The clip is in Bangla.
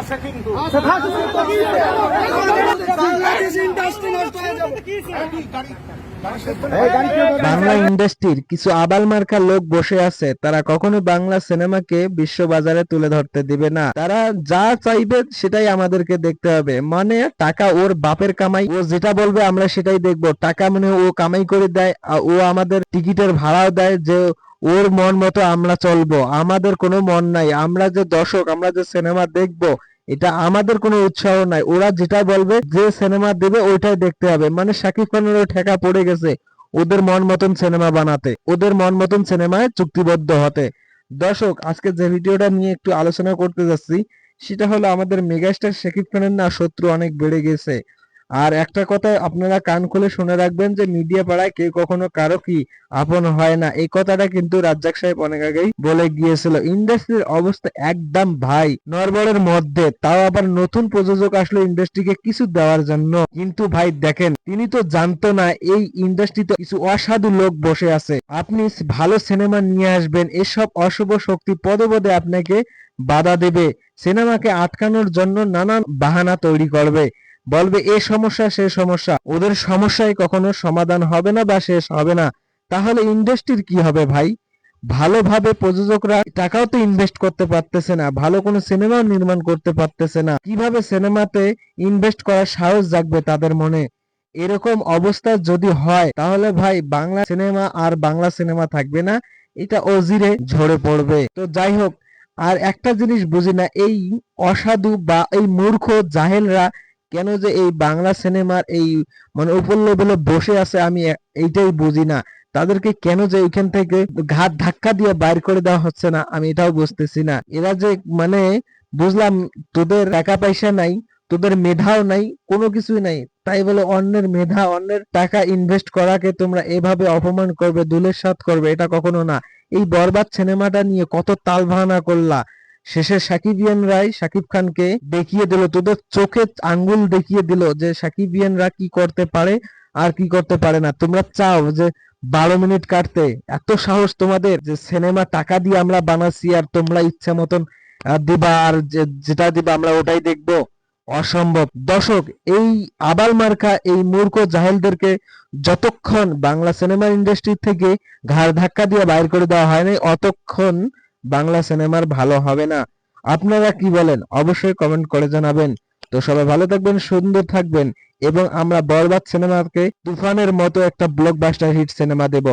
আছে কিন্তু। বাংলা ইন্ডাস্ট্রির কিছু আবাল মার্কা লোক বসে আছে। তারা কখনো বাংলা সিনেমাকে বিশ্ব বাজারে তুলে ধরতে দিবে না। তারা যা চাইবে সেটাই আমাদেরকে দেখতে হবে। মানে টাকা ওর বাপের কামাই। ও যেটা বলবে আমরা সেটাই দেখব। টাকা মানে ও কামাই করে দেয় আর ও আমাদের টিকিটের ভাড়াও দেয় যে ওর মন মতো আমরা চলবো। আমাদের কোনো মন নাই। আমরা যে দর্শক, আমরা যে সিনেমা দেখব, এটা আমাদের কোনো উৎসাহ নাই। ওরা যেটা বলবে, যে সিনেমা দেবে, ওইটাই দেখতে হবে। মানে শাকিব খানেরও ঠেকা পড়ে গেছে ওদের মন মতন সিনেমা বানাতে, ওদের মন মতন সিনেমায় চুক্তিবদ্ধ হতে। দর্শক, আজকে যে ভিডিওটা নিয়ে একটু আলোচনা করতে যাচ্ছি, সেটা হলো আমাদের মেগাস্টার শাকিব খানের না শত্রু অনেক বেড়ে গেছে। আর একটা কথা আপনারা কান খুলে শুনে রাখবেন যে মিডিয়া পাড়ায় কেউ কখনো কারও কি আপন হয় না। এই কথাটা কিন্তু রাজ্জাক সাহেব অনেক আগেই বলে গিয়েছিল। ইন্ডাস্ট্রির অবস্থা একদম ভাই নরবরের মধ্যে। তাও আবার নতুন প্রযোজক আসলো ইন্ডাস্ট্রিকে কিছু দেওয়ার জন্য। কিন্তু ভাই দেখেন, তিনি তো জানতো না এই ইন্ডাস্ট্রিতে কিছু অসাধু লোক বসে আছে। আপনি ভালো সিনেমা নিয়ে আসবেন, এসব অশুভ শক্তি পদে পদে আপনাকে বাধা দেবে। সিনেমাকে আটকানোর জন্য নানান বাহানা তৈরি করবে। বলবে, এ সমস্যা, সে সমস্যা। ওদের সমস্যায় কখনো সমাধান হবে না বা শেষ হবে না। তাহলে ইন্ডাস্ট্রির কি হবে ভাই? ভালোভাবে প্রযোজকরা টাকাও তো ইনভেস্ট করতে পারতেছে না, ভালো কোনো সিনেমাও নির্মাণ করতে পারতেছে না। কীভাবে সিনেমাতে ইনভেস্ট করার সাহস জাগবে তাদের মনে? এরকম অবস্থা যদি হয়, তাহলে ভাই বাংলা সিনেমা আর বাংলা সিনেমা থাকবে না, এটা অজিরে ঝরে পড়বে। তো যাই হোক, আর একটা জিনিস বুঝি না, এই অসাধু বা এই মূর্খ জাহেলরা কেন যে এই বাংলা সিনেমার এই মানে উপর লেভেলে বসে আছে আমি এইটাই বুঝি না। তাদেরকে কেন যে এখান থেকে ঘাট ধাক্কা দিয়ে বাইর করে দেওয়া হচ্ছে না, আমি এটাও বুঝতেছি না। এরা যে মানে বুঝলাম তোদের টাকা পয়সা নাই, তোদের মেধাও নাই, কোনো কিছুই নাই, তাই বলে অন্যের মেধা, অন্যের টাকা ইনভেস্ট করাকে তোমরা এভাবে অপমান করবে, দুলের সাথ করবে, এটা কখনো না। এই বরবাদ সিনেমাটা নিয়ে কত তাল ভাঙা করলা। শেষে সাকিবিয়ানরাই সাকিব খানকে দেখিয়ে দিল। তোদের চোখে আঙ্গুল দেখিয়ে দিল যে সাকিবিয়ানরা কি করতে পারে আর কি করতে পারে না। তোমরা চাও যে বারো মিনিট কাটতে। এত সাহস তোমাদের যে সিনেমা টাকা দিয়ে আমরা বানাচ্ছি আর তোমরা ইচ্ছা মতন দিবা আর যেটা দিবা আমরা ওটাই দেখব। অসম্ভব। দর্শক, এই আবাল মার্কা, এই মূর্খ জাহেলদেরকে যতক্ষণ বাংলা সিনেমা ইন্ডাস্ট্রি থেকে ঘাড় ধাক্কা দিয়ে বাইর করে দেওয়া হয়নি, অতক্ষণ বাংলা সিনেমার ভালো হবে না। আপনারা কি বলেন? অবশ্যই কমেন্ট করে জানাবেন। তো সবাই ভালো থাকবেন, সুন্দর থাকবেন, এবং আমরা বরবাদ সিনেমাকে তুফানের মতো একটা ব্লকবাস্টার হিট সিনেমা দেব।